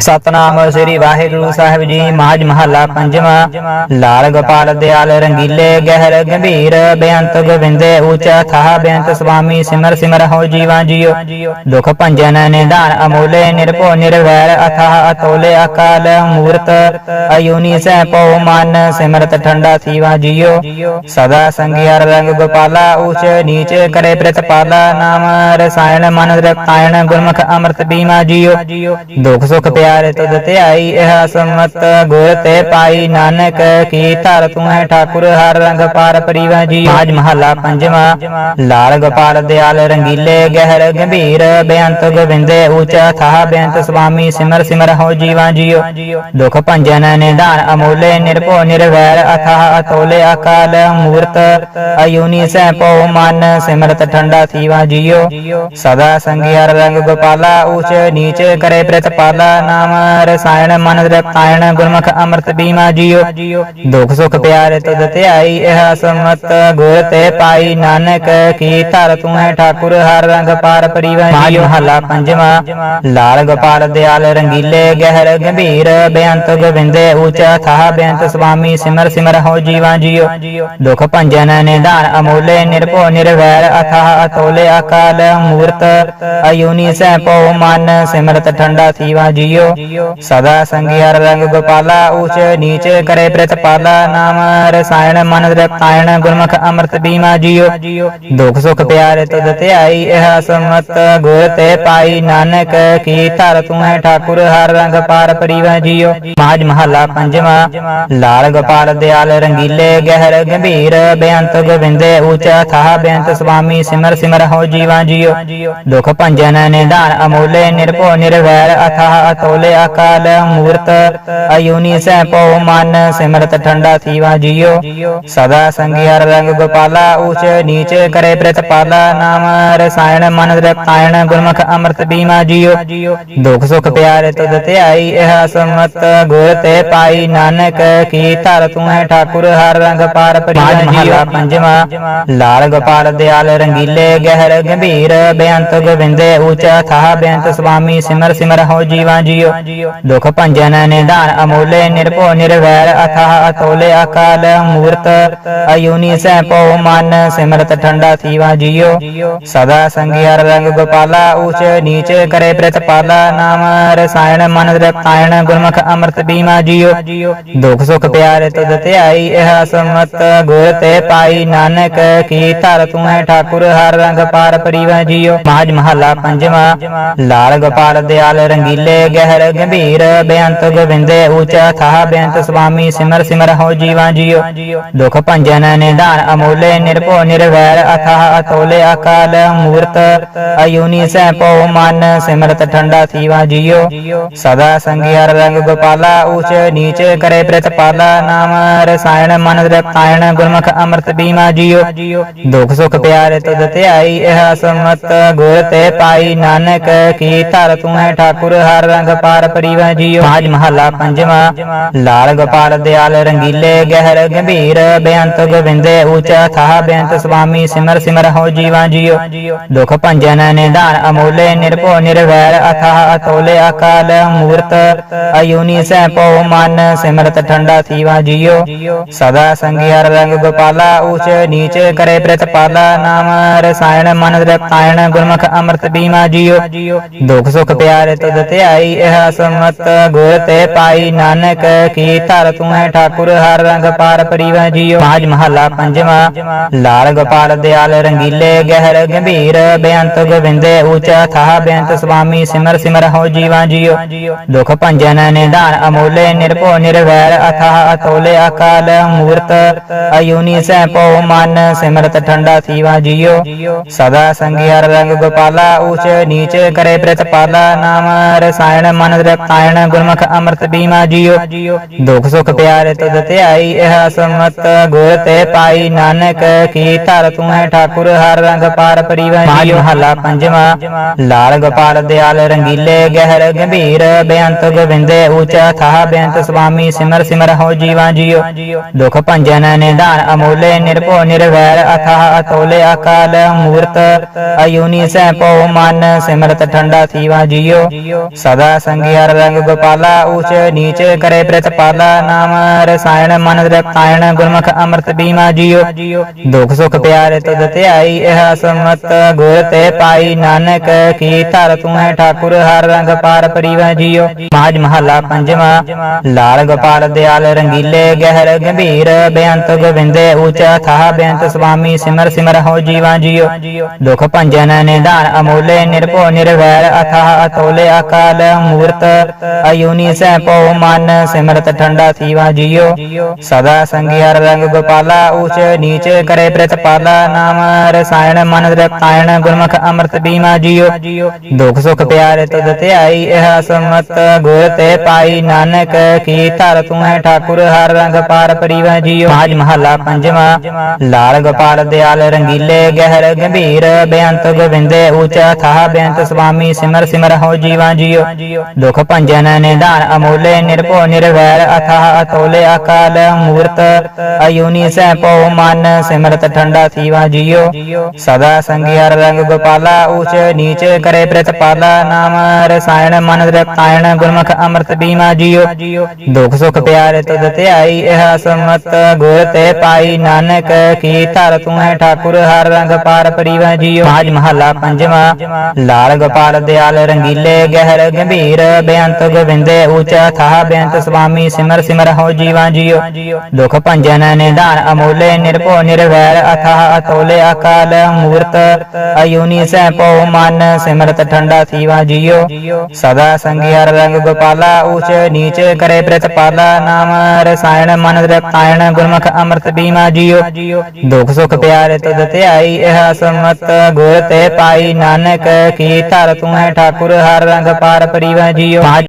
ਸਤਨਾਮ ਸ੍ਰੀ ਵਾਹਿਗੁਰੂ ਸਾਹਿਬ ਜੀ, ਮਾਝ ਮਹੱਲਾ ਪੰਜਵਾਂ। ਲਾਲ ਗੋਪਾਲ ਦਿਆਲ ਰੰਗੀਲੇ, ਗਹਿਰ ਗੰਭੀਰ, ਬੇਅੰਤ ਗੋਬਿੰਦੇ ਉੱਚਾ ਥਾਹ ਬੇਅੰਤ ਸੁਆਮੀ, ਸਿਮਰ ਸਿਮਰ ਹੋ ਜੀਵਾਂ ਜੀਓ। ਦੁਖ ਭੰਜਨ ਨਿਧਾਨ ਅਮੋਲੇ, ਨਿਰਭਉ ਨਿਰਵੈਰ, ਅਥਾਹ ਅਤੋਲੇ ਅਕਾਲ ਮੂਰਤ, ਅਯੂਨੀ ਸੈ ਪਉ ਮਨ, ਸਿਮਰਤ ਠੰਡਾ ਥੀਵਾ ਜੀਓ। ਸਦਾ ਸੰਗਿਆਰ ਰੰਗ ਗੋਪਾਲਾ ਉਚ ਨੀਚ ਕਰੇ ਪ੍ਰਤਪਾਲਾ ਨਾਮ ਰਸਾਇਣ ਮਨ ਰਤਾਇਣ ਗੁਰਮੁਖ ਅੰਮ੍ਰਿਤ ਬੀਮਾ ਜੀਓ। ਦੁਖ ਸੁਖ ਪਿਆਰੇ ਤੁਧ ਧਿਆਈ ਇਹ ਸਮਤ, ਗੁਰ ਤੇ ਪਾਈ ਨਾਨਕ, ਕੀ ਧਰ ਤੂੰ ਹੈ ਠਾਕੁਰ, ਹਰ ਰੰਗ ਪਾਰ ਪਰਿਵਾ ਜੀ। ਮਾਜ ਮਹੱਲਾ ਪੰਜਵਾਂ, ਲਾਲ ਗੋਪਾਲ ਦਿਆਲ ਰੰਗੀਲੇ, ਗਹਿਰ ਗੰਭੀਰ, ਬੇਅੰਤ ਗੋਬਿੰਦੇ ਉੱਚਾ ਥਾਹ ਬੇਅੰਤ ਸੁਆਮੀ, ਸਿਮਰ ਸਿਮਰ ਹੋ ਜੀਵਾ ਜੀਓ। ਦੁਖ ਭੰਜਨ ਨਿਧਾਨ ਅਮੋਲੇ, ਨਿਰਭਉ ਨਿਰਵੈਰ, ਅਥਾਹ ਅਤੋਲੇ ਅਕਾਲ ਮੂਰਤ, ਅਯੂਨੀ ਸੈ ਪਉ ਮਨ, ਸਿਮਰਤ ਠੰਡਾ ਥੀਵਾ ਜੀਓ। ਸਦਾ ਸੰਗਿਆਰ ਰੰਗ ਗੋਪਾਲਾ ਉਚ ਨੀਚ ਕਰੇ ਪ੍ਰਤਪਾਲਾ ਨਾਮ ਰਸਾਇਣ ਮਨ ਰਤਾਇਣ ਗੁਰਮੁਖ ਅੰਮ੍ਰਿਤ ਬੀਮਾ ਜੀਓ ਦੁਖ ਸੁਖ ਪਿਆਰੇ ਤੁਧ ਧਿਆਈ ਇਹ ਸਮਤ ਗੁਰ ਤੇ ਪਾਈ ਨਾਨਕ ਕੀ ਧਰ ਤੂੰ ਹੈ ਠਾਕੁਰ ਹਰ ਰੰਗ ਪਾਰ ਪਰਿਵਾ ਜੀਓ ਮਹੱਲਾ ਲਾਲ ਗੋਪਾਲ ਦਿਆਲ ਰੰਗੀਲੇ ਗਹਿਰ ਗੰਭੀਰ ਬੇਅੰਤ ਗੋਬਿੰਦੇ ਉੱਚਾ ਥਾਹ ਬੇਅੰਤ ਸੁਆਮੀ ਸਿਮਰ ਸਿਮਰ ਹੋ ਜੀਵਾ ਜੀਓ ਦੁਖ ਭੰਜਨ ਨਿਧਾਨ ਅਮੋਲੇ ਨਿਰਭਉ ਨਿਰਵੈਰ ਅਥਾਹ ਅਤੋਲੇ ਅਕਾਲ ਮੂਰਤ ਅਯੂਨੀ ਸੈ ਪਉ ਮਨ ਸਿਮਰਤ ਠੰਡਾ ਥੀਵਾ ਜੀਓ ਸਦਾ ਸੰਗਿਆਰ ਰੰਗ ਗੋਪਾਲਾ ਉੱਚ ਨੀਚ ਕਰੇ ਪ੍ਰਤਪਾਲਾ, ਨਾਮ ਰਸਾਇਣ ਮਨ ਰਤਾਇਣ, ਗੁਰਮੁਖ ਅੰਮ੍ਰਿਤ ਬੀਮਾ ਜੀਓ। ਦੁਖ ਸੁਖ ਪਿਆਰੇ ਤੁਧ ਧਿਆਈ, ਇਹ ਸਮਤ ਗੁਰ ਤੇ ਪਾਈ। ਨਾਨਕ ਕੀ ਧਰ ਤੂੰ ਹੈ ਠਾਕੁਰ, ਹਰ ਰੰਗ ਪਾਰ ਪਰਿਵਾ ਜੀਓ। ਮਾਜ ਮਹੱਲਾ ਪੰਜਵਾਂ, ਲਾਲ ਗੋਪਾਲ ਦਿਆਲ ਰੰਗੀਲੇ, ਗਹਿਰ ਗੰਭੀਰ, ਬੇਅੰਤ ਗੋਬਿੰਦੇ ਉੱਚਾ ਥਾਹ ਬੇਅੰਤ ਸੁਆਮੀ, ਸਿਮਰ ਸਿਮਰ ਹੋ ਜੀਵਾ ਜੀਓ। ਦੁਖ ਭੰਜਨ, ਨਿਧਾਨ ਅਮੋਲੇ, ਨਿਰਭਉ, ਨਿਰਵੈਰ ਅਕਾਲ ਸੈ ਪਉ ਮਨ ਸਿਮਰਤ ਠੰਡਾ ਜੀਓ। ਸਦਾ ਸੰਗਿਆਰ ਰੰਗ ਗੋਪਾਲਾ ਉੱਚ ਨੀਚ ਕਰੇ ਜੀਓ। ਧਰ ਤੂੰ ਠਾਕੁਰ ਹਰ ਰੰਗ ਪਾਰ ਜੀਓ। ਪੰਜਵਾਂ। ਲਾਲ ਗੋਪਾਲ ਦਿਆਲ ਰੰਗੀਲੇ ਗਹਿਰ ਗੰਭੀਰ ਬੇਅੰਤ ਗੋਬਿੰਦੇ ਉੱਚਾ ਥਾਹ ਬੇਅੰਤ ਸੁਆਮੀ ਸਿਮਰ ਸਿਮਰ ਹੋ ਜੀਵਾ ਜੀਓ ਦੁਖ ਭੰਜਨ ਨਿਧਾਨ ਅਮੋਲੇ ਨਿਰਭਉ ਨਿਰਵੈਰ ਅਥਾਹ ਅਤੋਲੇ ਅਕਾਲ ਮੂਰਤ ਅਯੂਨੀ ਸੈ ਪਉ ਮਨ ਸਿਮਰਤ ਠੰਡਾ ਥੀਵਾ ਜੀਓ ਸਦਾ ਸੰਗਿਆਰ ਰੰਗ ਗੋਪਾਲਾ ਉੱਚ ਨੀਚ ਕਰੇ ਪ੍ਰਤਪਾਲਾ ਨਾਮ ਰਸਾਇਣ ਮਨ ਰਤਾਇਣ ਗੁਰਮੁਖ ਅੰਮ੍ਰਿਤ ਬੀਮਾ ਜੀਓ ਦੁਖ ਸੁਖ ਪਿਆਰੇ ਤੁਧ ਧਿਆਈ ਇਹ ਸਮਤ ਗੁਰ ਤੇ ਪਾਈ ਨਾਨਕ ਕੀ ਧਰ ਤੂੰ ਹੈ ਠਾਕੁਰ ਹਰ ਰੰਗ ਪਾਰ ਪਰਿਵਾ ਜੀਓ ਮਾਜ ਮਹੱਲਾ ਪੰਜਵਾਂ ਲਾਲ ਗੋਪਾਲ ਦਿਆਲ ਰੰਗੀਲੇ ਗਹਿਰ ਗੰਭੀਰ, ਬੇਅੰਤ ਗੋਬਿੰਦੇ ਉੱਚਾ ਥਾਹ ਬੇਅੰਤ ਸੁਆਮੀ, ਸਿਮਰ ਸਿਮਰ ਹੋ ਜੀਵਾ ਜੀਓ। ਦੁਖ ਭੰਜਨ ਨਿਧਾਨ ਅਮੋਲੇ, ਨਿਰਭਉ ਨਿਰਵੈਰ, ਅਥਾਹ ਅਤੋਲੇ ਅਕਾਲ ਮੂਰਤ, ਅਯੂਨੀ ਸੈ ਪਉ ਮਨ, ਸਿਮਰਤ ਠੰਡਾ ਥੀਵਾ ਜੀਓ। ਸਦਾ ਸੰਗਿਆਰ ਰੰਗ ਗੋਪਾਲਾ ਉੱਚ ਨੀਚ ਕਰੇ ਪ੍ਰਤਪਾਲਾ ਨਾਮ ਰਸਾਇਣ ਮਨ ਰਤਾਇਣ ਗੁਰਮੁਖ ਅੰਮ੍ਰਿਤ ਬੀਮਾ ਜੀਓ। ਦੁਖ ਸੁਖ ਪਿਆਰੇ ਤੁਧ ਧਿਆਈ, ਇਹ ਸਮਤ ਗੁਰ ਤੇ ਪਾਈ। ਨਾਨਕ ਕੀ ਧਰ ਤੂੰ ਹੈ ਠਾਕੁਰ, ਹਰ ਰੰਗ ਪਾਰ ਪਰਿਵਾ ਜੀਓ। ਮਾਜ ਮਹੱਲਾ ਪੰਜਵਾਂ। ਲਾਲ ਗੋਪਾਲ ਦਿਆਲ, ਰੰਗੀਲੇ ਗਹਿਰ ਗੰਭੀਰ। ਬੇਅੰਤ ਗੋਬਿੰਦੇ ਉੱਚਾ ਥਾਹ ਬੇਅੰਤ ਸੁਆਮੀ ਸਿਮਰ ਸਿਮਰ ਹੋ ਜੀਵਾ ਜੀਓ। ਦੁਖ ਭੰਜਨ ਨਿਧਾਨ ਅਮੋਲੇ, ਨਿਰਭਉ ਨਿਰਵੈਰ, ਅਥਾਹ ਅਤੋਲੇ ਅਕਾਲ ਮੂਰਤ। ਅਯੂਨੀ ਸੈ ਪਉ ਮਨ, ਸਿਮਰਤ ਠੰਡਾ ਥੀਵਾ ਜੀਓ। ਸਦਾ ਸੰਗਿਆਰ ਰੰਗ ਗੋਪਾਲਾ ਉਚ ਨੀਚ ਕਰੇ ਪ੍ਰਤਪਾਲਾ ਨਾਮ ਰਸਾਇਣ ਮਨ ਰਤਾਇਣ, ਗੁਰਮੁਖ ਅੰਮ੍ਰਿਤ ਬੀਮਾ ਜੀਓ। ਦੁਖ ਸੁਖ ਪਿਆਰੇ ਤੁਧ ਧਿਆਈ, ਇਹ ਸਮਤ ਗੁਰ ਤੇ ਪਾਈ ਨਾਨਕ ਕੀ ਧਰ ਤੂੰ ਹੈ ਠਾਕੁਰ ਹਰ ਰੰਗ ਪਾਰ ਪਰਿਵਾ ਜੀਓ। ਮਾਜ ਮਹੱਲਾ ਪੰਜਵਾਂ, ਲਾਲ ਗੋਪਾਲ ਦਿਆਲ ਰੰਗੀਲੇ ਗਹਿਰ ਗੰਭੀਰ, ਬੇਅੰਤ ਗੋਬਿੰਦੇ ਉੱਚਾ ਥਾਹ, ਬੇਅੰਤ ਸੁਆਮੀ ਸਿਮਰ ਸਿਮਰ ਹੋ ਜੀਵਾ ਜੀਓ। ਦੁਖ ਭੰਜਨ ਨਿਧਾਨ ਅਮੋਲੇ, ਨਿਰਭਉ ਨਿਰਵੈਰ, ਅਥਾਹ ਅਤੋਲੇ ਅਕਾਲ ਮੂਰਤ, ਅਯੂਨੀ ਸੈ ਪਉ ਮਨ, ਸਿਮਰਤ ਠੰਡਾ ਥੀਵਾ ਜੀਓ। ਸਦਾ ਸੰਗਿਆਰ ਰੰਗ ਗੋਪਾਲਾ ਉਚ ਨੀਚ ਕਰੇ ਪ੍ਰਤਪਾਲਾ, ਨਾਮ ਰਸਾਇਣ ਮਨ ਰਤਾਇਣ ਗੁਰਮੁਖ ਅੰਮ੍ਰਿਤ ਬੀਮਾ ਜੀਓ। ਦੁਖ ਸੁਖ ਪਿਆਰੇ ਤੁਧ ਧਿਆਈ, ਇਹ ਸਮਤ ਗੁਰ ਤੇ ਪਾਈ। ਨਾਨਕ ਕੀ ਧਰ ਤੂੰ ਹੈ ਠਾਕੁਰ, ਹਰ ਰੰਗ ਪਾਰ ਪਰਿਵਾ ਜੀਓ। ਮਹੱਲਾ ਪੰਜਵਾਂ। ਲਾਲ ਗੋਪਾਲ ਦਿਆਲ, ਰੰਗੀਲੇ ਗਹਿਰ ਗੰਭੀਰ। ਬੇਅੰਤ ਗੋਬਿੰਦੇ ਉੱਚਾ ਥਾਹ, ਬੇਅੰਤ ਸੁਆਮੀ ਸਿਮਰ ਸਿਮਰ ਹੋ ਜੀਵਾ ਜੀਓ। ਦੁਖ ਭੰਜਨ ਨਿਧਾਨ ਅਮੋਲੇ, ਨਿਰਭਉ ਨਿਰਵੈਰ ਅਥਾਹ ਅਤੋਲੇ ਅਕਾਲ ਮੂਰਤ। ਅਯੂਨੀ ਸੈ ਪਉ ਮਨ ਸਿਮਰਤ ਠੰਡਾ ਥੀਵਾ ਜੀਓ। ਸਦਾ ਸੰਗਿਆਰ ਰੰਗ ਗੋਪਾਲਾ ਉਚ ਨੀਚ ਕਰੇ ਪ੍ਰਤਪਾਲਾ ਨਾਮ ਰਸਾਇਣ ਮਨ ਰਤਾਇਣ ਗੁਰਮੁਖ ਅੰਮ੍ਰਿਤ ਬੀਮਾ ਜੀਓ। ਦੁਖ ਸੁਖ ਪਿਆਰੇ ਤੁਧ ਧਿਆਈ, ਇਹ ਸਮਤ ਗੁਰ ਤੇ ਪਾਈ। ਨਾਨਕ ਕੀ ਧਰ ਤੂੰ ਹੈ ਠਾਕੁਰ, ਹਰ ਰੰਗ ਪਾਰ ਪਰਿਵਾ ਜੀਓ। ਮਾਜ ਮਹੱਲਾ ਪੰਜਵਾ, ਲਾਲ ਗੋਪਾਲ ਦਿਆਲ ਰੰਗੀਲੇ, ਗਹਿਰ ਗੰਭੀਰ, ਬੇਅੰਤ ਗੋਬਿੰਦੇ ਉਚ ਥਾਹ ਬੇਅੰਤ ਸੁਆਮੀ, ਸਿਮਰ ਸਿਮਰ ਹੋ ਜੀਵਾ ਜੀਓ। ਦੁਖ ਭੰਜਨ ਨਿਦਾਨ ਅਮੋਲੇ, ਨਿਰਭਉ ਨਿਰਵੈਰ ਅਥਾ ਅਤੋਲੇ, ਅਕਾਲ ਮੂਰਤ ਅਯੂਨੀ ਸੈ ਪਉ ਮਨ, ਸਿਮਰਤ ਠੰਡਾ ਥੀਵਾ ਜੀਓ। ਸਦਾ ਸੰਗਿਆਰ ਰੰਗ ਗੋਪਾਲਾ ਉੱਚ ਨੀਚ ਕਰੇ ਪ੍ਰਤਪਾਲਾ ਨਾਮ ਰਸਾਇਣ ਮਨ ਰਤਾਇਣ, ਗੁਰਮੁਖ ਅੰਮ੍ਰਿਤ ਬੀਮਾ ਜੀਓ। ਦੁਖ ਸੁਖ ਪਿਆਰੇ ਤੁਧ ਧਿਆਈ, ਇਹ ਸਮਤ ਗੁਰ ਤੇ ਪਾਈ। ਨਾਨਕ ਕੀ ਧਰ ਤੂੰ ਹੈ ਠਾਕੁਰ, ਹਰ ਰੰਗ ਪਾਰ ਪਰਿਵਾ ਜੀਓ। ਮਾਜ ਮਹੱਲਾ ਪੰਜਵਾ, ਲਾਲ ਗੋਪਾਲ ਦਿਆਲ ਰੰਗੀਲੇ, ਗਹਿਰ ਗੰਭੀਰ, ਬੇਅੰਤ ਗੋਬਿੰਦੇ ਉੱਚਾ ਥਾ ਬੇਅੰਤ ਸੁਆਮੀ, ਸਿਮਰ ਸਿਮਰ ਹੋ ਜੀਵਾ ਜੀਓ। ਦੁਖ ਭੰਜਨ ਨਿਧਾਨ ਅਮੋਲੇ ਨਿਰਭਉ ਨਿਰਵੈਰ ਅਥਾਹ ਅਤੋਲੇ ਅਕਾਲ ਮੂਰਤ ਅਯੂਨੀ ਸੈ ਪਉ ਮਨ ਸਿਮਰਤ ਠੰਡਾ ਥੀਵਾ ਜੀਓ ਸਦਾ ਸੰਗਿਆਰ ਰੰਗ ਗੋਪਾਲਾ ਉੱਚ ਨੀਚ ਕਰੇ ਪ੍ਰਤਪਾਲਾ ਨਾਮ ਰਸਾਇਣ ਮਨ ਰਤਾਇਣ ਗੁਰਮੁਖ ਅੰਮ੍ਰਿਤ ਬੀਮਾ ਜੀਓ ਦੁਖ ਸੁਖ ਪਿਆਰੇ ਤੁਧ ਧਿਆਈ ਇਹ ਸਮਤ ਗੁਰ ਤੇ ਪਾਈ ਨਾਨਕ ਕੀ ਧਰ ਤੂੰ ਹੈ ਠਾਕੁਰ ਹਰ ਰੰਗ ਪਾਰ ਪਰਿਵਾ ਜੀਓ ਮਾਜ ਮਹੱਲਾ ਪੰਜਵਾ ਲਾਲ ਗੋਪਾਲ ਦਿਆਲ ਰੰਗੀਲੇ ਗਹਿਰ ਗੰਭੀਰ ਬੇਅੰਤ ਗੋਵਿੰਦੇ ਉੱਚਾ ਥਾਹ ਬੇਅੰਤ ਸੁਆਮੀ ਸਿਮਰ ਸਿਮਰ ਹੋ ਜੀਵਾ ਜੀਓ। ਦੁਖ ਭੰਜਨ ਨਿਧਾਨ ਅਮੋਲੇ ਨਿਰਭਉ ਨਿਰਵੈਰ ਅਥਾਹ ਅਤੋਲੇ ਅਕਾਲ ਮੂਰਤ। ਅਯੂਨੀ ਸੈ ਪਉ ਮਨ ਸਿਮਰਤ ਠੰਡਾ ਥੀਵਾ ਜੀਓ। ਸਦਾ ਸੰਗਿਆਰ ਰੰਗ ਗੋਪਾਲਾ ਉੱਚ ਨੀਚ ਕਰੇ ਪ੍ਰਤਪਾਲਾ ਨਾਮ ਰਸਾਇਣ ਮਨ ਰਤਾਇਣ ਗੁਰਮੁਖ ਅੰਮ੍ਰਿਤ ਬੀਮਾ ਜੀਓ। ਦੁਖ ਸੁਖ ਪਿਆਰੇ ਤੁਧ ਧਿਆਈ, ਇਹ ਸਮਤ ਗੁਰ ਤੇ ਪਾਈ। ਨਾਨਕ ਕੀ ਧਰ ਤੂੰ ਹੈ ਠਾਕੁਰ, ਹਰ ਰੰਗ ਪਾਰ ਪਰਿਵਾ ਜੀਓ